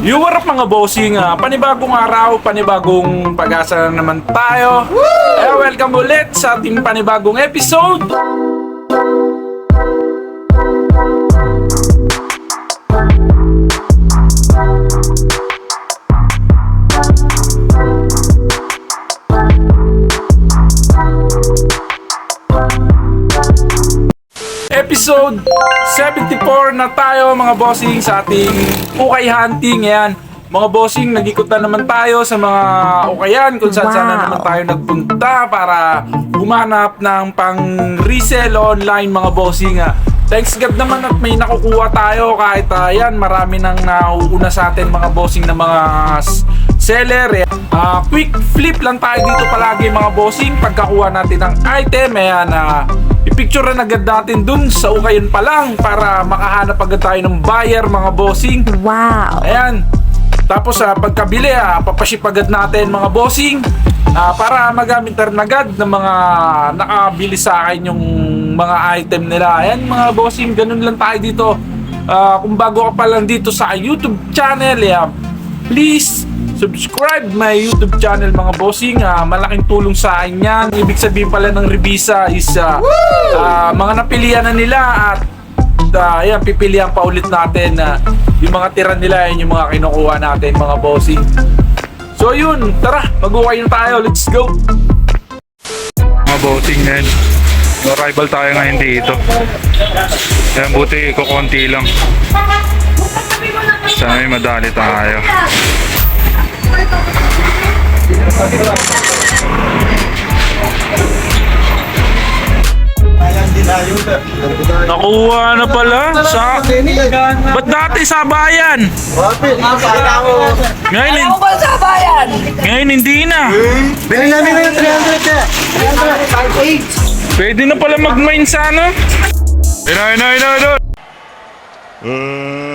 You what up mga bossing? Ah, panibagong araw, panibagong pag-asa na naman tayo. Eh, welcome ulit sa ating panibagong episode. Episode 74 na tayo mga bossing sa ating ukay hunting. Yan. Mga bossing, nag-ikot na naman tayo sa mga ukayan kung saan Wow. naman tayo nagpunta para humanap ng pang resell online mga bossing. ah. Thanks God naman at may nakukuha tayo kahit ah, yan marami nang nauuna sa atin mga bossing na mga seller. Ah, quick flip lang tayo dito palagi mga bossing pagkakuha natin ng item. Ayan, ah, i-picture na agad natin dun sa ukayan pa lang para makahanap agad tayo ng buyer mga bossing. Wow. Ayan. Tapos sa pagkabili, ah, papaship agad natin mga bossing ah, para magamit na agad ng mga nakabili sa akin yung mga item nila. Ayan mga bossing, ganun lang tayo dito. Ah, kung bago ka pa lang dito sa YouTube channel, yeah, please subscribe my YouTube channel mga bossing. Ah, malaking tulong sa akin yan. Ibig sabihin pala ng Revisa is ah, ah, mga napilian na nila at uh, ayan, pipilihan pa ulit natin na yung mga tira nila, yan yung mga kinukuha natin, mga bossing. So yun, tara, mag-ukay na tayo. Let's go! Mga bossing ngayon. Arrival tayo ngayon dito. Yan, buti kukunti lang. Sana may madali tayo. Nakuha na pala sa... Ba't dati sa bayan? Ngayon, sa bayan? ngayon hindi na. Bili namin ngayon 300 eh. 300. Pwede na pala mag-mine sa ano? Ina, ina, ina, ina. Let's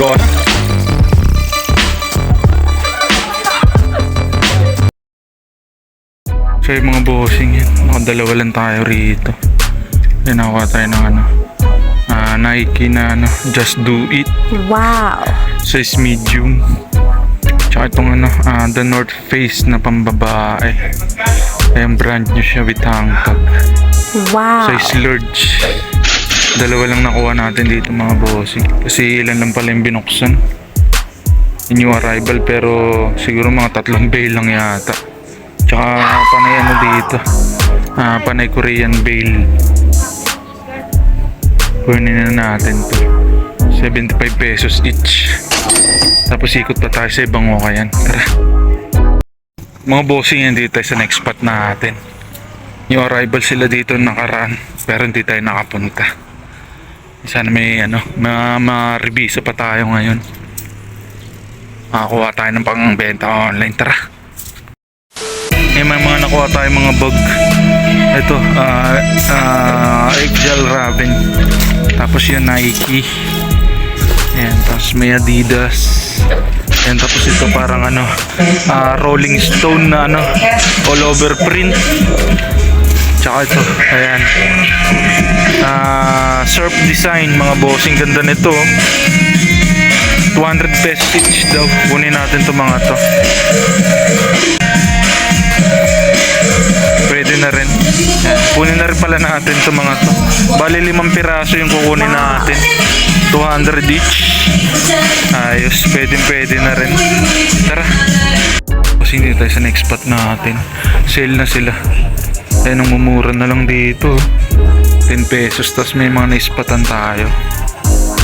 Go na. So yung mga bossing yan, nakadalawa lang tayo rito. Yan nakuha tayo ng ano, ah, Nike na ano, Just Do It, Wow. size medium. Tsaka itong ano, ah, The North Face na pambabae. Ayan, brand new siya with hang tag. Wow. Size large. Dalawa lang nakuha natin dito mga bossing. Kasi ilan lang pala yung binuksan. New arrival pero siguro mga tatlong bale lang yata. Tsaka panay ano dito. Ah, panay Korean bale. Kunin na natin to. 75 pesos each. Tapos ikot pa tayo sa ibang ukayan. Tara. Mga bossing yan dito tayo sa next spot natin. Yung arrival sila dito nakaraan pero hindi tayo nakapunta. Sana may ano, ma ma-revisa pa tayo ngayon. Makakuha tayo ng pangbenta online. Tara. Eh, may mga nakuha tayo mga bag. Ito, ah ah, Eggel Raven. Tapos yung Nike. Ayan, tapos may Adidas. Ayan, tapos ito parang ano, ah, Rolling Stone na ano, all over print. Tsaka ito, ayan. Ah, surf design, mga bossing ganda nito. oh. 200 pesos each daw. Kunin natin to mga to. Pwede na rin. Kunin na rin pala natin to mga to. Bali limang piraso yung kukunin natin. 200 each. Ayos, pwede pwede na rin. Tara. Kasi hindi tayo sa next spot natin. Sale na sila. Eh, nung mumura na lang dito. 10 pesos, tapos may mga naispatan tayo.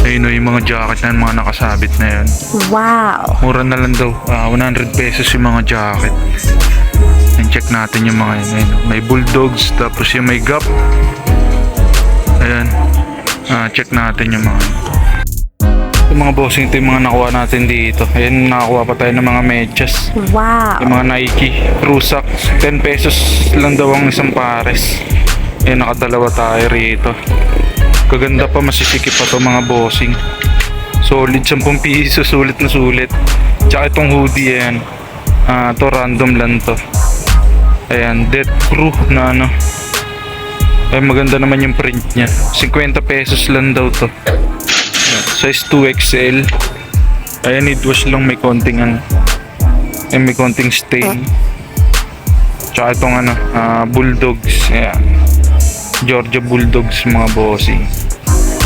Ayun o, yung mga jacket na mga nakasabit na yun. Wow. Mura na lang daw. Ah, 100 pesos yung mga jacket. And check natin yung mga yun. Ayun, oh. may bulldogs, tapos yung may gap. Ayan. Ah, check natin yung mga yun. Yung mga bossing, ito yung mga nakuha natin dito. Ayan, nakakuha pa tayo ng mga medyas. Wow. Yung mga Nike, Rusak, 10 pesos lang daw ang isang pares. Ayan, nakadalawa tayo rito. Kaganda pa, masisikip pa to mga bossing. Solid 10 piso, sulit na sulit. Tsaka itong hoodie, ayan. Ah, to random lang to. Ayan, Death Crew na ano. Ay, maganda naman yung print niya. 50 pesos lang daw to. Size 2XL. Ayan, need wash lang may konting ano. Eh, may konting stain. Tsaka itong ano, ah, Bulldogs. Ayan. Georgia Bulldogs mga bossing.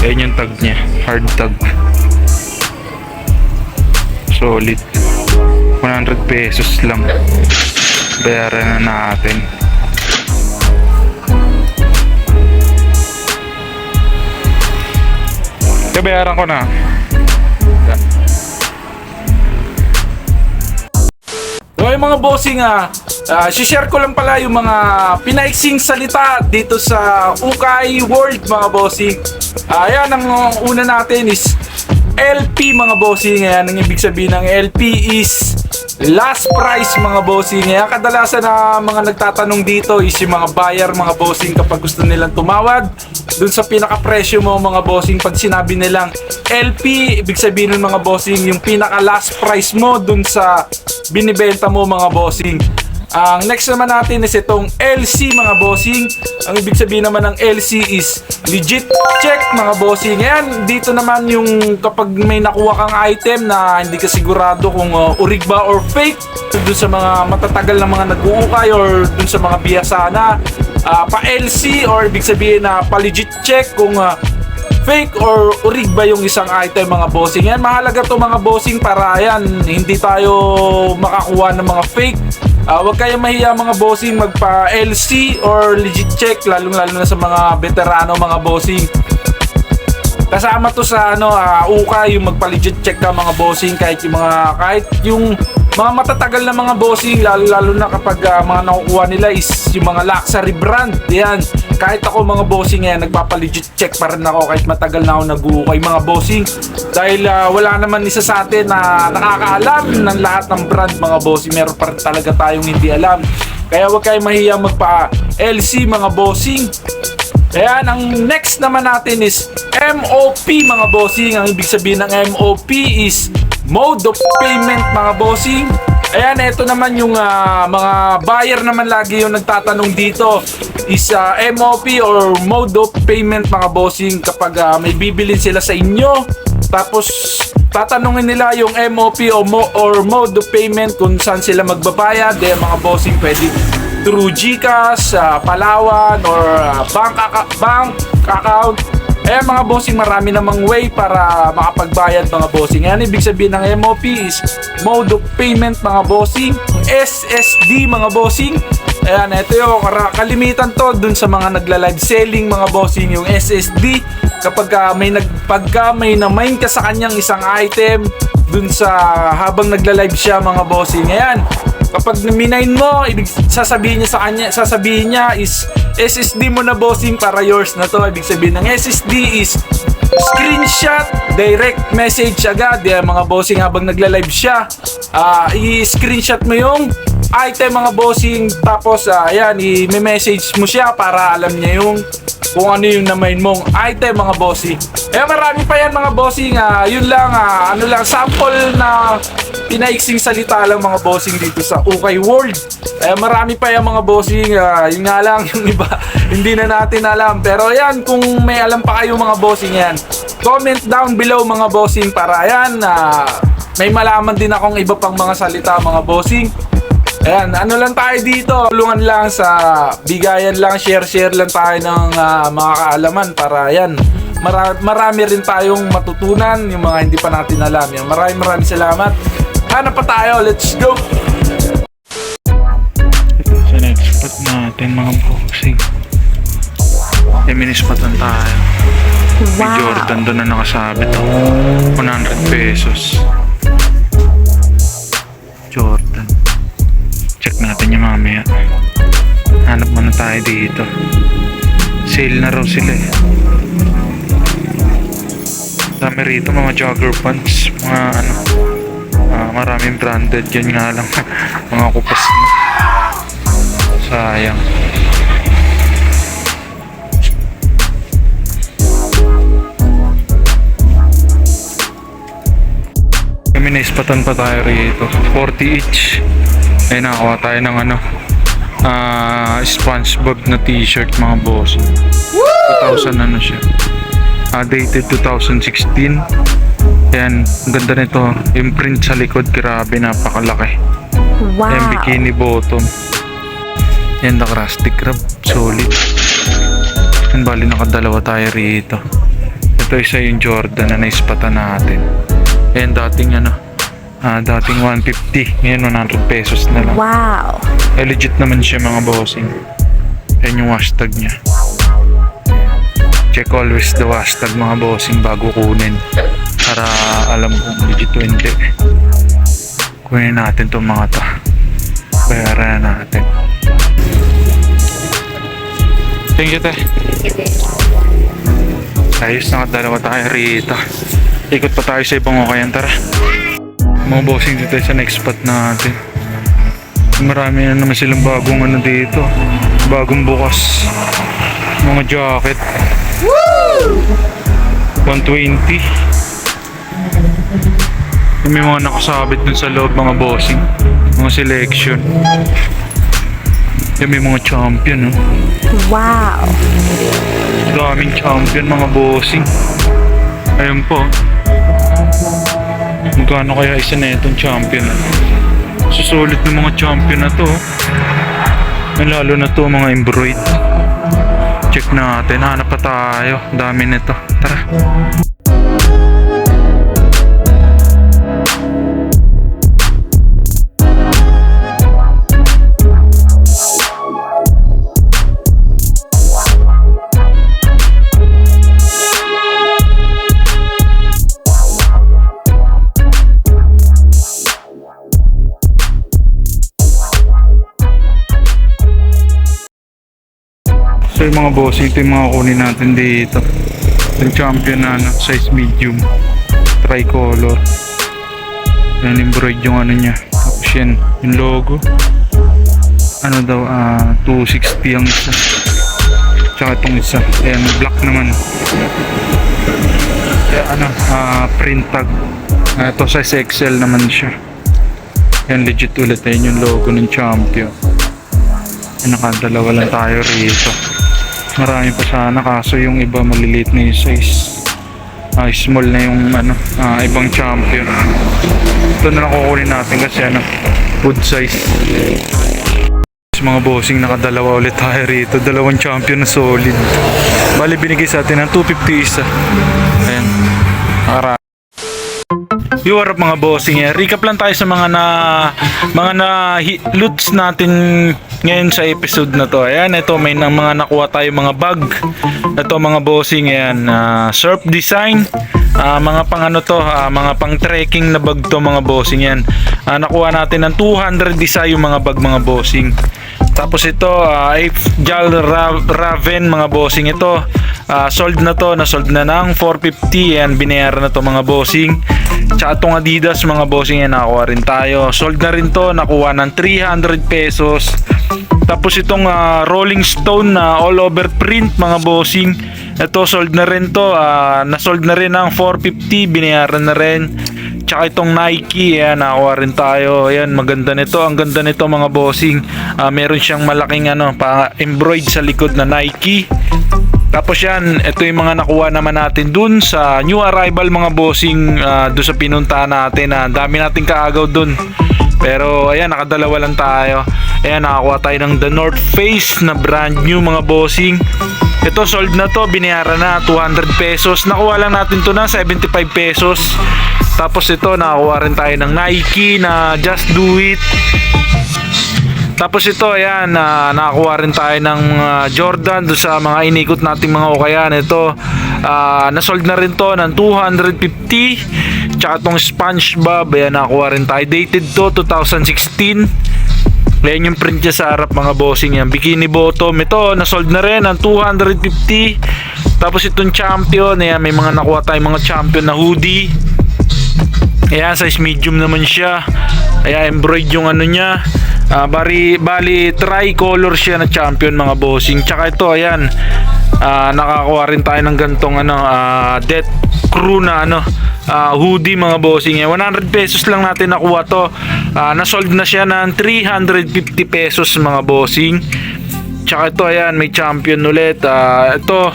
Ayan yung tag niya. Hard tag. Solid. 100 pesos lang. Bayaran na natin. Kabayaran ko na. Yung mga bossing ah, ah, share ko lang pala yung mga pinaiksing salita dito sa Ukay World mga bossing. Ah, ayan, ang uh, una natin is LP mga bossing. Ayan, ang ibig sabihin ng LP is last price mga bossing. Ayan, kadalasan na mga nagtatanong dito is yung mga buyer mga bossing kapag gusto nilang tumawad dun sa pinaka-presyo mo mga bossing pag sinabi nilang LP ibig sabihin ng mga bossing yung pinaka last price mo dun sa binibenta mo mga bossing ang next naman natin is itong LC mga bossing. Ang ibig sabihin naman ng LC is legit check mga bossing. Ayan, dito naman yung kapag may nakuha kang item na hindi ka sigurado kung uh, urig or fake. Dun sa mga matatagal na mga nag-uukay or dun sa mga biyasana. Uh, pa LC or ibig sabihin na pa legit check kung uh, fake or urig ba yung isang item mga bossing yan mahalaga to mga bossing para yan hindi tayo makakuha ng mga fake Ah, wag kayong mahiya mga bossing. Magpa LC or legit check lalong lalo na sa mga veterano mga bossing. Kasama to sa ano ah, uka yung magpa legit check ka mga bossing kahit yung mga kahit yung mga matatagal na mga bossing lalo lalo na kapag ah, mga nakukuha nila is yung mga luxury brand yan kahit ako mga bossing yan nagpapa legit check pa rin ako kahit matagal na ako nag-uukay mga bossing dahil ah, wala naman isa sa atin na nakakaalam ng lahat ng brand mga bossing meron pa rin talaga tayong hindi alam kaya wag kayong mahiya magpa LC mga bossing Ayan, ang next naman natin is MOP mga bossing. Ang ibig sabihin ng MOP is Mode of Payment mga bossing. Ayan, ito naman yung ah, mga buyer naman lagi yung nagtatanong dito is ah, MOP or Mode of Payment mga bossing kapag ah, may bibilin sila sa inyo. Tapos tatanungin nila yung MOP o mo, or mode of payment kung saan sila magbabayad. Eh mga bossing pwede through GCash, ah, Palawan or ah, bank aka- bank account. Eh mga bossing marami namang way para makapagbayad mga bossing. Yan ibig sabihin ng MOP is mode of payment mga bossing. SSD mga bossing. Ayan, ito yung kalimitan to dun sa mga nagla-live selling mga bossing yung SSD kapag ah, may nagpagka may na-mine ka sa kanyang isang item dun sa habang nagla-live siya mga bossing. Ayan, kapag minine mo, ibig sasabihin niya sa kanya, sasabihin niya is SSD mo na bossing para yours na to. Ibig sabihin ng SSD is screenshot, direct message agad. Yan, mga bossing habang nagla-live siya. ah i-screenshot mo yung item mga bossing tapos ah, ayan i-message mo siya para alam niya yung kung ano yung na-mine mong item mga bossing. Eh marami pa yan mga bossing. ah yun lang, ah, ano lang, sample na pinaiksing salita lang mga bossing dito sa Ukay World. Eh marami pa yan mga bossing. ah yun nga lang, yung iba, hindi na natin alam. Pero yan, kung may alam pa kayo mga bossing yan, comment down below mga bossing para yan, ah may malaman din akong iba pang mga salita mga bossing. Ayan, ano lang tayo dito. Tulungan lang sa bigayan lang, share-share lang tayo ng ah, mga kaalaman para yan. Mara- marami rin tayong matutunan yung mga hindi pa natin alam. Yan. Maraming maraming salamat. Hanap pa tayo. Let's go! Ito sa next spot natin mga boxing. Eh, minispatan tayo. May Wow. Jordan doon na nakasabit. Oh. 100 pesos. Jordan. Natin yung mamaya. Hanap muna tayo dito. Sale na raw sila eh. Dami rito mga jogger pants, mga ano, ah, maraming branded yan nga lang. mga kupas na. Sayang. Kami naispatan pa tayo rito. 40 each. Ay nakakuha tayo ng ano, ah SpongeBob na t-shirt mga boss. 2,000 ano siya. Ah, dated 2016. Yan, ang ganda nito. Yung print sa likod, grabe, napakalaki. Wow. bikini bottom. Yan, the crusty crab. Solid. Yan, bali nakadalawa tayo rito. Ito isa yung Jordan na naispatan natin. Yan, dating ano, ah, dating 150. Ngayon, 100 pesos na lang. Wow. Eh, legit naman siya mga bossing. Yan yung hashtag niya. Check always the hashtag mga bossing bago kunin. Para alam kung legit o hindi. Kunin natin itong mga to. Bayaran na natin. Thank you, te. Ayos na dalawa tayo rito. Ikot pa tayo sa ibang okayan. Tara. Mga bossing dito sa next spot natin. Marami na naman silang bagong ano dito. Bagong bukas. Mga jacket. 120. Yung May mga nakasabit dun sa loob mga bossing. Mga selection. Yung may mga champion, no? Wow. Daming champion mga bossing. Ayun po. Magkano kaya isa na itong champion na? Susulit ng mga champion na to. Lalo na to mga embroid. Check natin. Hanap pa tayo. Dami nito. Tara. So yung mga boss, ito yung mga kunin natin dito. Yung champion na ano, size medium. Tricolor. Yan, embroid yung ano niya. Tapos yan, yung logo. Ano daw, ah 260 ang isa. Tsaka itong isa. Ayan, black naman. Kaya ano, ah print tag. Ah, ito size XL naman siya. Yan, legit ulit. Ayan yung logo ng champion. Yan, nakadalawa lang tayo rito. Marami pa sana kaso yung iba maliliit na yung size. Ah, small na yung ano, ah, ibang champion. Ito na lang kukunin natin kasi ano, food size. Mga bossing nakadalawa ulit tayo rito. Dalawang champion na solid. Bali binigay sa atin ng 250 isa. Ayan. Nakara Yo, what up mga bossing eh. Recap lang tayo sa mga na mga na loots natin ngayon sa episode na to. Ayan, ito may na, mga nakuha tayo mga bag. Ito mga bossing ayan, ah, surf design. Ah, mga pang ano to, ah, mga pang trekking na bag to mga bossing yan. Ah, nakuha natin ng 200 isa yung mga bag mga bossing. Tapos ito, uh, Jal Ra- Raven mga bossing ito. ah, sold na to, na sold na ng 450 yan, binayaran na to mga bossing. Tsaka itong Adidas mga bossing yan, nakuha rin tayo. Sold na rin to, nakuha ng 300 pesos. Tapos itong ah, Rolling Stone na all over print mga bossing. Ito sold na rin to, ah, na-sold na rin ng 450, binayaran na rin. Tsaka itong Nike, ayan, nakuha rin tayo. Ayan, maganda nito. Ang ganda nito mga bossing. Ah, meron siyang malaking ano, pa embroid sa likod na Nike. Tapos yan, ito yung mga nakuha naman natin dun sa new arrival mga bossing ah, dun sa pinuntahan natin. Ah, dami nating kaagaw dun. Pero ayan, nakadalawa lang tayo. Ayan, nakakuha tayo ng The North Face na brand new mga bossing. Ito sold na to, binayaran na 200 pesos. Nakuha lang natin to na 75 pesos. Tapos ito, nakakuha rin tayo ng Nike na Just Do It. Tapos ito, ayan, na nakakuha rin tayo ng mga Jordan do sa mga inikot nating mga ukayan. Ito, ah, nasold na rin to ng 250. Tsaka itong SpongeBob, ayan, nakakuha rin tayo. Dated to, 2016. Ayan yung print niya sa harap mga bossing yan. Bikini bottom. Ito, nasold na rin ng 250. Tapos itong champion, ayan, may mga nakuha tayong mga champion na hoodie. Ayan, size medium naman siya. Ayan, embroid yung ano niya. Ah, bari, bali, tricolor siya na champion mga bossing. Tsaka ito, ayan. ah, nakakuha rin tayo ng gantong ano, ah, Death Crew na ano, ah, hoodie mga bossing. Ayan, 100 pesos lang natin nakuha to. Ah, nasold na siya ng 350 pesos mga bossing. Tsaka ito, ayan, may champion ulit. Ah, ito,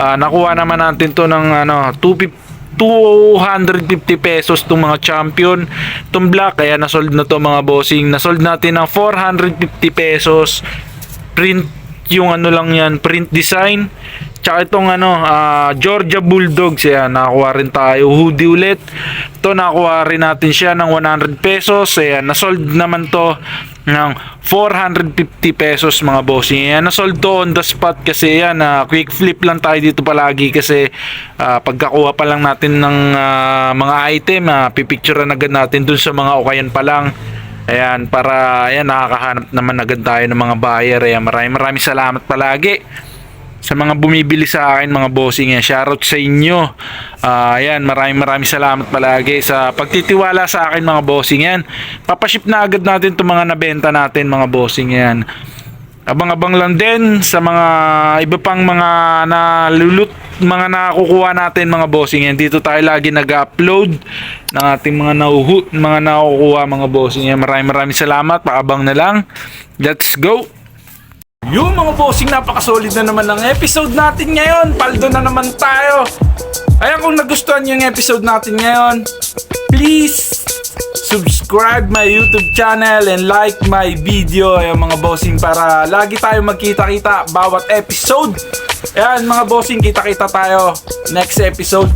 ah, nakuha naman natin to ng ano, 250 250 pesos tong mga champion. Itong black kaya nasold na to mga bossing. Nasold natin ng 450 pesos. Print yung ano lang yan print design. Tsaka itong ano ah, Georgia Bulldogs. Yan nakakuha rin tayo. Hoodie ulit. Ito nakakuha rin natin siya ng 100 pesos. Ayan nasold naman to ng 450 pesos mga bossing. Yan nasold to on the spot kasi yan ah, quick flip lang tayo dito palagi kasi ah, pagkakuha pa lang natin ng ah, mga item uh, pipicturean agad natin dun sa mga okayan pa lang. Ayan, para ayan, nakakahanap naman agad tayo ng mga buyer. Ayan, maraming maraming salamat palagi sa mga bumibili sa akin mga bossing yan. Shoutout sa inyo. Ah, ayan, maraming maraming salamat palagi sa pagtitiwala sa akin mga bossing yan. Papaship na agad natin itong mga nabenta natin mga bossing yan. Abang-abang lang din sa mga iba pang mga nalulut mga nakukuha natin mga bossing yan. Dito tayo lagi nag-upload ng ating mga nauhu, mga nakukuha mga bossing yan. Maraming maraming salamat. Paabang na lang. Let's go. Yung mga bossing, napakasolid na naman ng episode natin ngayon. Paldo na naman tayo. Ayan kung nagustuhan nyo yung episode natin ngayon, please subscribe my YouTube channel and like my video. Ayan mga bossing para lagi tayo magkita-kita bawat episode. Ayan mga bossing, kita-kita tayo next episode.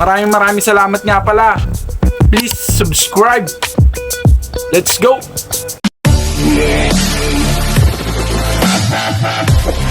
Maraming maraming salamat nga pala. Please subscribe. Let's go! ハハハハ